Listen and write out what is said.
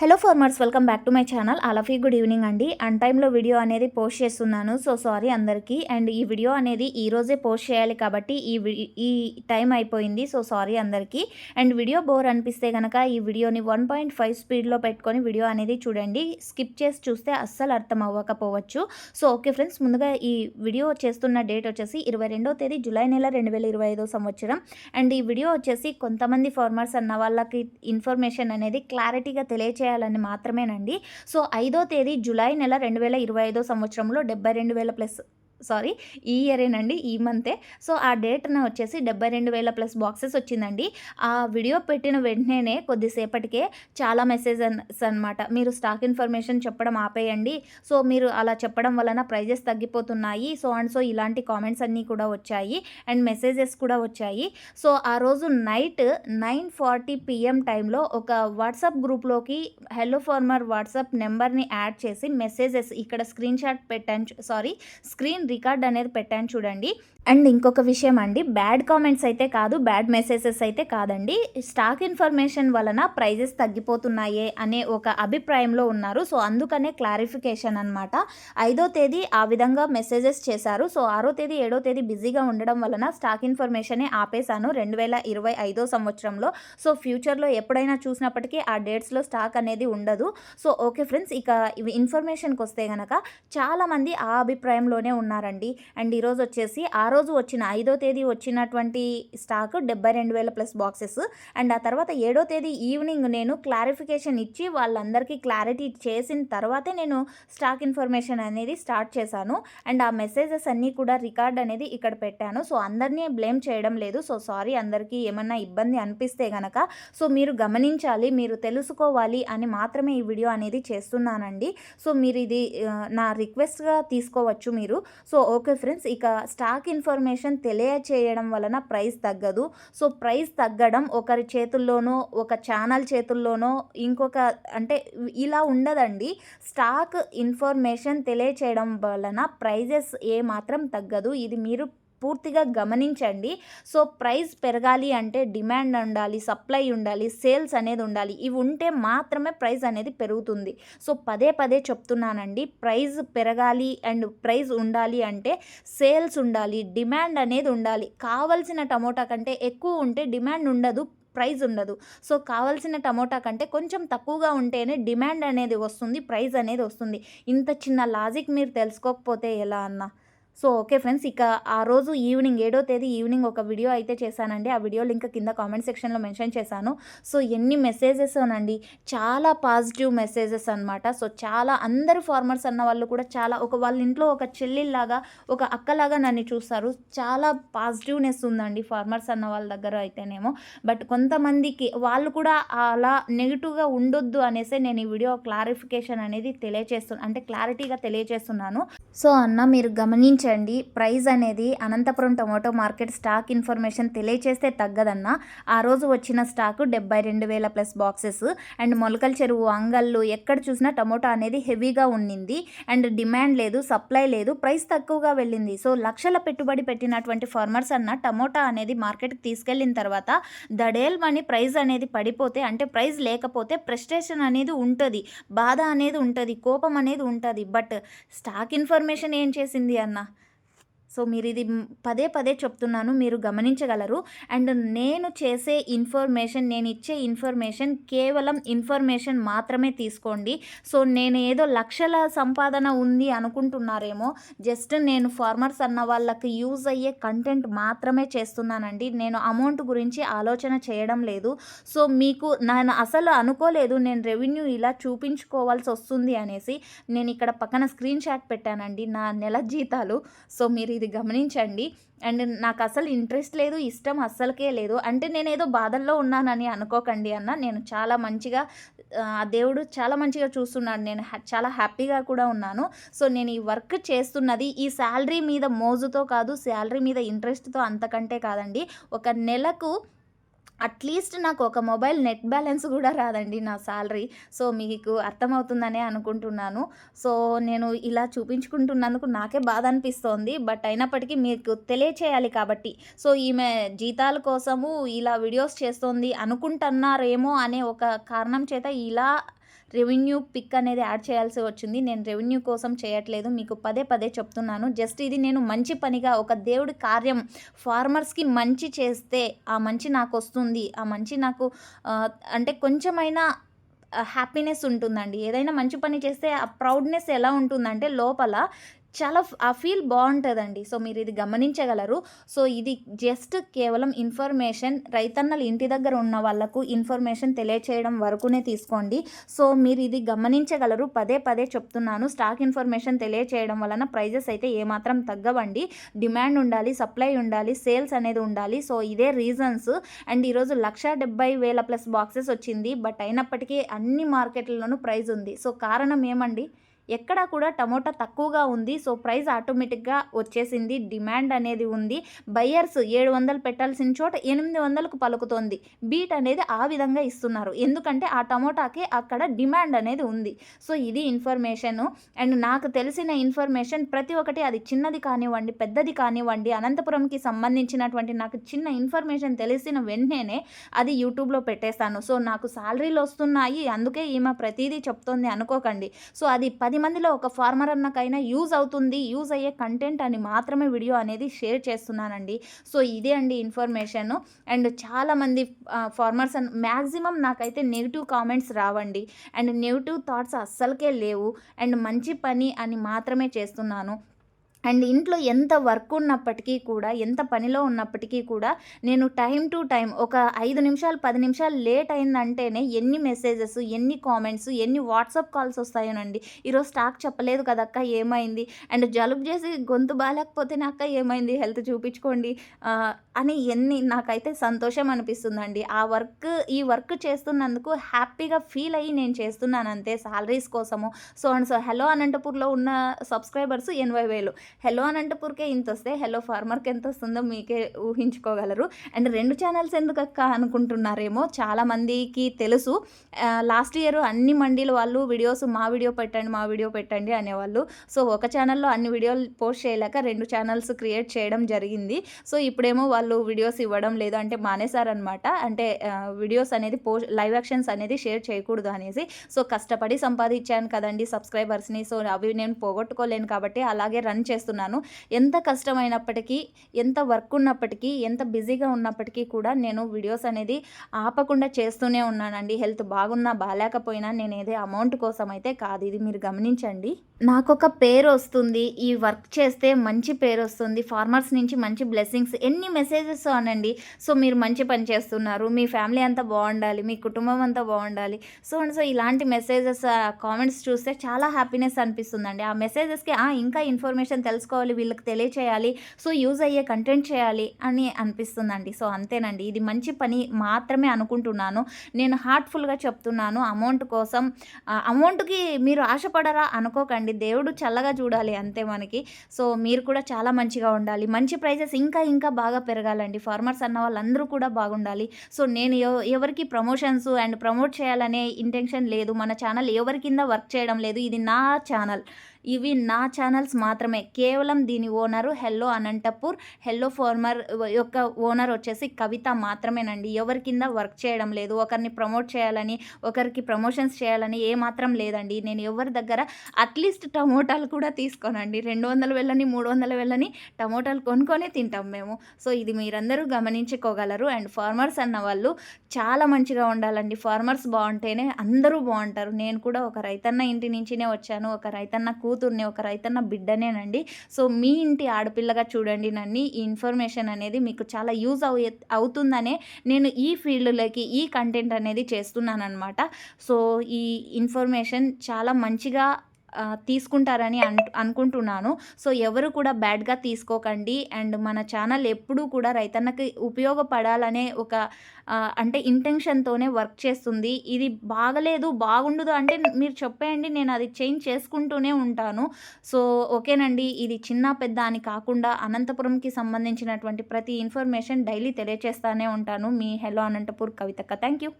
Hello farmers welcome back to my channel అలఫీ good evening అండి. అన్ టైంలో వీడియో అనేది పోస్ట్ చేస్తున్నాను. సో సారీ అందరికీ. అండ్ ఈ వీడియో అనేది ఈ రోజే పోస్ట్ చేయాలి కాబట్టి ఈ ఈ టైం అయిపోయింది. సో సారీ అందరికీ. అండ్ వీడియో బోర్ అనిపిస్తే కనుక ఈ వీడియోని వన్ పాయింట్ ఫైవ్ స్పీడ్లో పెట్టుకొని వీడియో అనేది చూడండి. స్కిప్ చేసి చూస్తే అస్సలు అర్థం అవ్వకపోవచ్చు. సో ఓకే ఫ్రెండ్స్ ముందుగా ఈ వీడియో చేస్తున్న డేట్ వచ్చేసి ఇరవై రెండో తేదీ జూలై నెల రెండు వేల ఇరవై ఐదో సంవత్సరం. అండ్ ఈ వీడియో వచ్చేసి కొంతమంది ఫార్మర్స్ అన్న వాళ్ళకి ఇన్ఫర్మేషన్ అనేది క్లారిటీగా చేయాలని మాత్రమేనండి. సో ఐదో తేదీ జూలై నెల రెండు వేల ఇరవై ఐదో సంవత్సరంలో డెబ్బై రెండు వేల ప్లస్ సారీ ఈ ఇయరేనండి ఈ మంతే. సో ఆ డేట్న వచ్చేసి డెబ్బై రెండు వేల ప్లస్ బాక్సెస్ వచ్చిందండి. ఆ వీడియో పెట్టిన వెంటనే కొద్దిసేపటికే చాలా మెసేజెస్ అనమాట మీరు స్టాక్ ఇన్ఫర్మేషన్ చెప్పడం ఆపేయండి. సో మీరు అలా చెప్పడం వలన ప్రైజెస్ తగ్గిపోతున్నాయి. సో అండ్ సో ఇలాంటి కామెంట్స్ అన్నీ కూడా వచ్చాయి. అండ్ మెసేజెస్ కూడా వచ్చాయి. సో ఆ రోజు నైట్ నైన్ ఫార్టీ పిఎం టైంలో ఒక వాట్సాప్ గ్రూప్లోకి హెల్లో ఫార్మర్ వాట్సాప్ నెంబర్ని యాడ్ చేసి మెసేజెస్ ఇక్కడ స్క్రీన్ షాట్ పెట్టాను సారీ స్క్రీన్ రికార్డ్ అనేది పెట్టాను చూడండి. అండ్ ఇంకొక విషయం అండి బ్యాడ్ కామెంట్స్ అయితే కాదు బ్యాడ్ మెసేజెస్ అయితే కాదండి. స్టాక్ ఇన్ఫర్మేషన్ వలన ప్రైజెస్ తగ్గిపోతున్నాయే అనే ఒక అభిప్రాయంలో ఉన్నారు. సో అందుకనే క్లారిఫికేషన్ అనమాట ఐదో తేదీ ఆ విధంగా మెసేజెస్ చేశారు. సో ఆరో తేదీ ఏడో తేదీ బిజీగా ఉండడం వలన స్టాక్ ఇన్ఫర్మేషనే ఆపేశాను రెండు వేల ఇరవై ఐదో సంవత్సరంలో. సో ఫ్యూచర్లో ఎప్పుడైనా చూసినప్పటికీ ఆ డేట్స్లో స్టాక్ అనేది ఉండదు. సో ఓకే ఫ్రెండ్స్ ఇక ఇవి ఇన్ఫర్మేషన్కి వస్తే గనక చాలామంది ఆ అభిప్రాయంలోనే ఉన్నారండి. అండ్ ఈరోజు వచ్చేసి ఆ రోజు వచ్చిన ఐదో తేదీ వచ్చినటువంటి స్టాక్ డెబ్బై రెండు వేల ప్లస్ బాక్సెస్ అండ్ ఆ తర్వాత ఏడో తేదీ ఈవినింగ్ నేను క్లారిఫికేషన్ ఇచ్చి వాళ్ళందరికీ క్లారిటీ చేసిన తర్వాతే నేను స్టాక్ ఇన్ఫర్మేషన్ అనేది స్టార్ట్ చేశాను. అండ్ ఆ మెసేజెస్ అన్నీ కూడా రికార్డ్ అనేది ఇక్కడ పెట్టాను. సో అందరినీ బ్లేమ్ చేయడం లేదు. సో సారీ అందరికీ ఏమన్నా ఇబ్బంది అనిపిస్తే గనక. సో మీరు గమనించాలి మీరు తెలుసుకోవాలి అని మాత్రమే ఈ వీడియో అనేది చేస్తున్నానండి. సో మీరు ఇది నా రిక్వెస్ట్గా తీసుకోవచ్చు మీరు. సో ఓకే ఫ్రెండ్స్ ఇక స్టాక్ ఇన్ఫర్మేషన్ ఇన్ఫర్మేషన్ తెలియచేయడం వలన ప్రైస్ తగ్గదు. సో ప్రైస్ తగ్గడం ఒకరి చేతుల్లోనో ఒక ఛానల్ చేతుల్లోనో ఇంకొక అంటే ఇలా ఉండదండి. స్టాక్ ఇన్ఫర్మేషన్ తెలియచేయడం వలన ప్రైజెస్ ఏ మాత్రం తగ్గదు. ఇది మీరు పూర్తిగా గమనించండి. సో ప్రైస్ పెరగాలి అంటే డిమాండ్ ఉండాలి సప్లై ఉండాలి సేల్స్ అనేది ఉండాలి. ఇవి ఉంటే మాత్రమే ప్రైస్ అనేది పెరుగుతుంది. సో పదే పదే చెప్తున్నానండి. ప్రైస్ పెరగాలి అండ్ ప్రైస్ ఉండాలి అంటే సేల్స్ ఉండాలి డిమాండ్ అనేది ఉండాలి. కావలసిన టమోటా కంటే ఎక్కువ ఉంటే డిమాండ్ ఉండదు ప్రైజ్ ఉండదు. సో కావాల్సిన టమోటా కంటే కొంచెం తక్కువగా ఉంటేనే డిమాండ్ అనేది వస్తుంది ప్రైజ్ అనేది వస్తుంది. ఇంత చిన్న లాజిక్ మీరు తెలుసుకోకపోతే ఎలా అన్నా? సో ఓకే ఫ్రెండ్స్ ఇక ఆ రోజు ఈవినింగ్ ఏడో తేదీ ఈవినింగ్ ఒక వీడియో అయితే చేశానండి. ఆ వీడియో లింక్ కింద కామెంట్ సెక్షన్లో మెన్షన్ చేశాను. సో ఎన్ని మెసేజెస్ అనండి చాలా పాజిటివ్ మెసేజెస్ అనమాట సో చాలా అందరు ఫార్మర్స్ అన్న వాళ్ళు కూడా చాలా ఒక వాళ్ళ ఇంట్లో ఒక చెల్లిలాగా ఒక అక్కలాగా నన్ను చూస్తారు. చాలా పాజిటివ్నెస్ ఉందండి ఫార్మర్స్ అన్న వాళ్ళ దగ్గర అయితేనేమో. బట్ కొంతమందికి వాళ్ళు కూడా అలా నెగిటివ్గా ఉండొద్దు అనేసి నేను ఈ వీడియో క్లారిఫికేషన్ అనేది తెలియచేస్తున్నాను అంటే క్లారిటీగా తెలియచేస్తున్నాను. సో అన్న మీరు గమనించండి. ప్రైస్ అనేది Anantapur tomato market stock information తెలియచేస్తే తగ్గదన్న. ఆ రోజు వచ్చిన స్టాక్ డెబ్బై రెండు వేల ప్లస్ బాక్సెస్. అండ్ మొలకల చెరువు అంగళ్ళు ఎక్కడ చూసినా టమోటా అనేది హెవీగా ఉండింది అండ్ డిమాండ్ లేదు సప్లై లేదు ప్రైస్ తక్కువగా వెళ్ళింది. సో లక్షల పెట్టుబడి పెట్టినటువంటి ఫార్మర్స్ అన్న టమోటా అనేది మార్కెట్కి తీసుకెళ్ళిన తర్వాత దడేల్ మనీ ప్రైస్ అనేది పడిపోతే అంటే ప్రైస్ లేకపోతే ప్రెస్టేషన్ అనేది ఉంటుంది. బాధ అనేది ఉంటుంది కోపం అనేది ఉంటుంది. బట్ స్టాక్ ఇన్ఫర్మేషన్ ఏం చేసింది అన్న? సో మీరు ఇది పదే పదే చెప్తున్నాను మీరు గమనించగలరు. అండ్ నేను చేసే ఇన్ఫర్మేషన్ నేను ఇచ్చే ఇన్ఫర్మేషన్ కేవలం ఇన్ఫర్మేషన్ మాత్రమే తీసుకోండి. సో నేను ఏదో లక్షల సంపాదన ఉంది అనుకుంటున్నారేమో జస్ట్ నేను ఫార్మర్స్ అన్న వాళ్ళకి యూజ్ అయ్యే కంటెంట్ మాత్రమే చేస్తున్నానండి. నేను అమౌంట్ గురించి ఆలోచన చేయడం లేదు. సో మీకు నేను అసలు అనుకోలేదు నేను రెవెన్యూ ఇలా చూపించుకోవాల్సి వస్తుంది అనేసి నేను ఇక్కడ పక్కన స్క్రీన్ షాట్ పెట్టానండి నా నెల జీతాలు. సో మీరు ఇది గమనించండి. అండ్ నాకు అసలు ఇంట్రెస్ట్ లేదు ఇష్టం అస్సలకే లేదు. అంటే నేను ఏదో బాధల్లో ఉన్నానని అనుకోకండి అన్న. నేను చాలా మంచిగా ఆ దేవుడు చాలా మంచిగా చూస్తున్నాడు. నేను హ్యా- చాలా హ్యాపీగా కూడా ఉన్నాను. సో నేను ఈ వర్క్ చేస్తున్నది ఈ శాలరీ మీద మోజుతో కాదు శాలరీ మీద ఇంట్రెస్ట్తో అంతకంటే కాదండి. ఒక నెలకు అట్లీస్ట్ నాకు ఒక మొబైల్ నెట్ బ్యాలెన్స్ కూడా రాదండి నా శాలరీ సో మీకు అర్థమవుతుందనే అనుకుంటున్నాను. సో నేను ఇలా చూపించుకుంటున్నందుకు నాకే బాధ అనిపిస్తోంది. బట్ అయినప్పటికీ మీకు తెలియచేయాలి కాబట్టి. సో ఈమె జీతాల కోసము ఇలా వీడియోస్ చేస్తోంది అనుకుంటున్నారేమో అనే ఒక కారణం చేత ఇలా రెవెన్యూ పిక్ అనేది యాడ్ చేయాల్సి వచ్చింది. నేను రెవెన్యూ కోసం చేయట్లేదు. మీకు పదే పదే చెప్తున్నాను. జస్ట్ ఇది నేను మంచి పనిగా ఒక దేవుడి కార్యం ఫార్మర్స్కి మంచి చేస్తే ఆ మంచి నాకు వస్తుంది. ఆ మంచి నాకు అంటే కొంచెమైనా హ్యాపీనెస్ ఉంటుందండి. ఏదైనా మంచి పని చేస్తే ఆ ప్రౌడ్నెస్ ఎలా ఉంటుందంటే లోపల చాలా ఆ ఫీల్ బాగుంటుందండి. సో మీరు ఇది గమనించగలరు. సో ఇది జస్ట్ కేవలం ఇన్ఫర్మేషన్ రైతన్నలు ఇంటి దగ్గర ఉన్న వాళ్ళకు ఇన్ఫర్మేషన్ తెలియచేయడం వరకునే తీసుకోండి. సో మీరు ఇది గమనించగలరు. పదే పదే చెప్తున్నాను. స్టాక్ ఇన్ఫర్మేషన్ తెలియచేయడం వలన ప్రైజెస్ అయితే ఏమాత్రం తగ్గవండి. డిమాండ్ ఉండాలి సప్లై ఉండాలి సేల్స్ అనేది ఉండాలి. సో ఇదే రీజన్స్. అండ్ ఈరోజు లక్ష డెబ్బై వేల ప్లస్ బాక్సెస్ వచ్చింది. బట్ అయినప్పటికీ అన్ని మార్కెట్లలోనూ ప్రైజ్ ఉంది. సో కారణం ఏమండి? ఎక్కడ కూడా టమోటా తక్కువగా ఉంది. సో ప్రైస్ ఆటోమేటిక్గా వచ్చేసింది. డిమాండ్ అనేది ఉంది. బయ్యర్స్ ఏడు వందలు పెట్టాల్సిన చోట ఎనిమిది వందలకు పలుకుతోంది. బీట్ అనేది ఆ విధంగా ఇస్తున్నారు. ఎందుకంటే ఆ టమోటాకి అక్కడ డిమాండ్ అనేది ఉంది. సో ఇది ఇన్ఫర్మేషన్. అండ్ నాకు తెలిసిన ఇన్ఫర్మేషన్ ప్రతి ఒక్కటి అది చిన్నది కానివ్వండి పెద్దది కానివ్వండి అనంతపురంకి సంబంధించినటువంటి నాకు చిన్న ఇన్ఫర్మేషన్ తెలిసిన వెంటనే అది యూట్యూబ్లో పెట్టేస్తాను. సో నాకు శాలరీలు వస్తున్నాయి. అందుకే ఈమె ప్రతిదీ చెప్తోంది అనుకోకండి. సో అది పది మందిలో ఒక ఫార్మర్ అన్నకైనా యూజ్ అవుతుంది యూజ్ అయ్యే కంటెంట్ అని మాత్రమే వీడియో అనేది షేర్ చేస్తున్నానండి. సో ఇదే అండి ఇన్ఫర్మేషన్. అండ్ చాలామంది ఫార్మర్స్ అన్ మ్యాక్సిమం నాకైతే నెగిటివ్ కామెంట్స్ రావండి. అండ్ నెగిటివ్ థాట్స్ అస్సలకే లేవు. అండ్ మంచి పని అని మాత్రమే చేస్తున్నాను. అండ్ ఇంట్లో ఎంత వర్క్ ఉన్నప్పటికీ కూడా ఎంత పనిలో ఉన్నప్పటికీ కూడా నేను టైం టు టైం ఒక ఐదు నిమిషాలు పది నిమిషాలు లేట్ అయిందంటేనే ఎన్ని మెసేజెస్ ఎన్ని కామెంట్స్ ఎన్ని వాట్సాప్ కాల్స్ వస్తాయోనండి. ఈరోజు స్టాక్ చెప్పలేదు కదక్క ఏమైంది? అండ్ జలుబు చేసి గొంతు బాగాలేకపోతే అక్క ఏమైంది? హెల్త్ చూపించుకోండి. అని ఎన్ని నాకైతే సంతోషం అనిపిస్తుందండి. ఆ వర్క్ ఈ వర్క్ చేస్తున్నందుకు హ్యాపీగా ఫీల్ అయ్యి నేను చేస్తున్నాను అంతే సాలరీస్ కోసము. సో అండ్ సో హలో అనంతపూర్లో ఉన్న సబ్స్క్రైబర్స్ ఎనభై వేలు. హలో అనంతపూర్కే ఇంత వస్తే హలో ఫార్మర్కి ఎంత వస్తుందో మీకే ఊహించుకోగలరు. అండ్ రెండు ఛానల్స్ ఎందుకు అక్క అనుకుంటున్నారేమో చాలామందికి తెలుసు. లాస్ట్ ఇయర్ అన్ని మండీల వాళ్ళు వీడియోస్ మా వీడియో పెట్టండి మా వీడియో పెట్టండి అనేవాళ్ళు. సో ఒక ఛానల్లో అన్ని వీడియోలు పోస్ట్ చేయలేక రెండు ఛానల్స్ క్రియేట్ చేయడం జరిగింది. సో ఇప్పుడేమో వాళ్ళు వీడియోస్ ఇవ్వడం లేదు అంటే మానేశారనమాట. అంటే వీడియోస్ అనేది పోస్ట్ లైవ్ యాక్షన్స్ అనేది షేర్ చేయకూడదు అనేసి. సో కష్టపడి సంపాదించాను కదండి సబ్స్క్రైబర్స్ని. సో అవి నేను పోగొట్టుకోలేను కాబట్టి అలాగే రన్ చేస్తున్నాను. ఎంత కష్టమైనప్పటికీ ఎంత వర్క్ ఉన్నప్పటికీ ఎంత బిజీగా ఉన్నప్పటికీ కూడా నేను వీడియోస్ అనేది ఆపకుండా చేస్తూనే ఉన్నానండి. హెల్త్ బాగున్నా బాగాలేకపోయినా నేను ఏదే అమౌంట్ కోసం అయితే కాదు. ఇది మీరు గమనించండి. నాకు ఒక పేరు వస్తుంది. ఈ వర్క్ చేస్తే మంచి పేరు వస్తుంది. ఫార్మర్స్ నుంచి మంచి బ్లెస్సింగ్స్ ఎన్ని మెసేజెస్ అనండి. సో మీరు మంచి పని చేస్తున్నారు. మీ ఫ్యామిలీ అంతా బాగుండాలి. మీ కుటుంబం అంతా బాగుండాలి. సో అండ్ సో ఇలాంటి మెసేజెస్ కామెంట్స్ చూస్తే చాలా హ్యాపీనెస్ అనిపిస్తుందండి. ఆ మెసేజెస్కి ఇంకా ఇన్ఫర్మేషన్ తెలుసుకోవాలి వీళ్ళకి తెలియచేయాలి. సో యూజ్ అయ్యే కంటెంట్ చేయాలి అని అనిపిస్తుందండి. సో అంతేనండి. ఇది మంచి పని మాత్రమే అనుకుంటున్నాను. నేను హార్ట్ఫుల్గా చెప్తున్నాను. అమౌంట్ కోసం అమౌంట్కి మీరు ఆశపడరా? అనుకోకండి. దేవుడు చల్లగా చూడాలి అంతే మనకి. సో మీరు కూడా చాలా మంచిగా ఉండాలి. మంచి ప్రైజెస్ ఇంకా ఇంకా బాగా పెరగాలండి. ఫార్మర్స్ అన్న వాళ్ళందరూ కూడా బాగుండాలి. సో నేను ఎవరికి ప్రమోషన్స్ అండ్ ప్రమోట్ చేయాలనే ఇంటెన్షన్ లేదు. మన ఛానల్ ఎవరి కింద వర్క్ చేయడం లేదు. ఇది నా ఛానల్. ఇవి నా ఛానల్స్ మాత్రమే. కేవలం దీని owner hello Anantapur. Hello farmer యొక్క ఓనర్ వచ్చేసి కవిత మాత్రమేనండి. ఎవరి కింద వర్క్ చేయడం లేదు. ఒకరిని ప్రమోట్ చేయాలని ఒకరికి ప్రమోషన్స్ చేయాలని ఏ మాత్రం లేదండి. నేను ఎవరి దగ్గర అట్లీస్ట్ టమోటాలు కూడా తీసుకోనండి. రెండు వందల వెళ్ళని మూడు వందల వెళ్ళని టమోటాలు కొనుక్కొని తింటాం మేము. సో ఇది మీరందరూ గమనించుకోగలరు. అండ్ ఫార్మర్స్ అన్న వాళ్ళు చాలా మంచిగా ఉండాలండి. ఫార్మర్స్ బాగుంటేనే అందరూ బాగుంటారు. నేను కూడా ఒక రైతన్న ఇంటి నుంచినే వచ్చాను. ఒక రైతన్న కూతుర్ని ఒక రైతన్న బిడ్డనేనండి. సో మీ ఇంటి ఆడపిల్లగా చూడండి నన్ను ఈ ఇన్ఫర్మేషన్ అనేది మీకు చాలా యూజ్ అవు అవుతుందనే నేను ఈ ఫీల్డ్లోకి ఈ కంటెంట్ అనేది చేస్తున్నాను అనమాట సో ఈ ఇన్ఫర్మేషన్ చాలా మంచిగా తీసుకుంటారని అనుకుంటున్నాను. సో ఎవరు కూడా బ్యాడ్గా తీసుకోకండి. అండ్ మన ఛానల్ ఎప్పుడూ కూడా రైతన్నకి ఉపయోగపడాలనే ఒక అంటే ఇంటెన్షన్తోనే వర్క్ చేస్తుంది. ఇది బాగలేదు బాగుండదు అంటే మీరు చెప్పేయండి నేను అది చేంజ్ చేసుకుంటూనే ఉంటాను. సో ఓకేనండి. ఇది చిన్న పెద్ద అని కాకుండా అనంతపురంకి సంబంధించినటువంటి ప్రతి ఇన్ఫర్మేషన్ డైలీ తెలియచేస్తానే ఉంటాను. మీ హెలో అనంతపూర్ కవితక్క. Thank you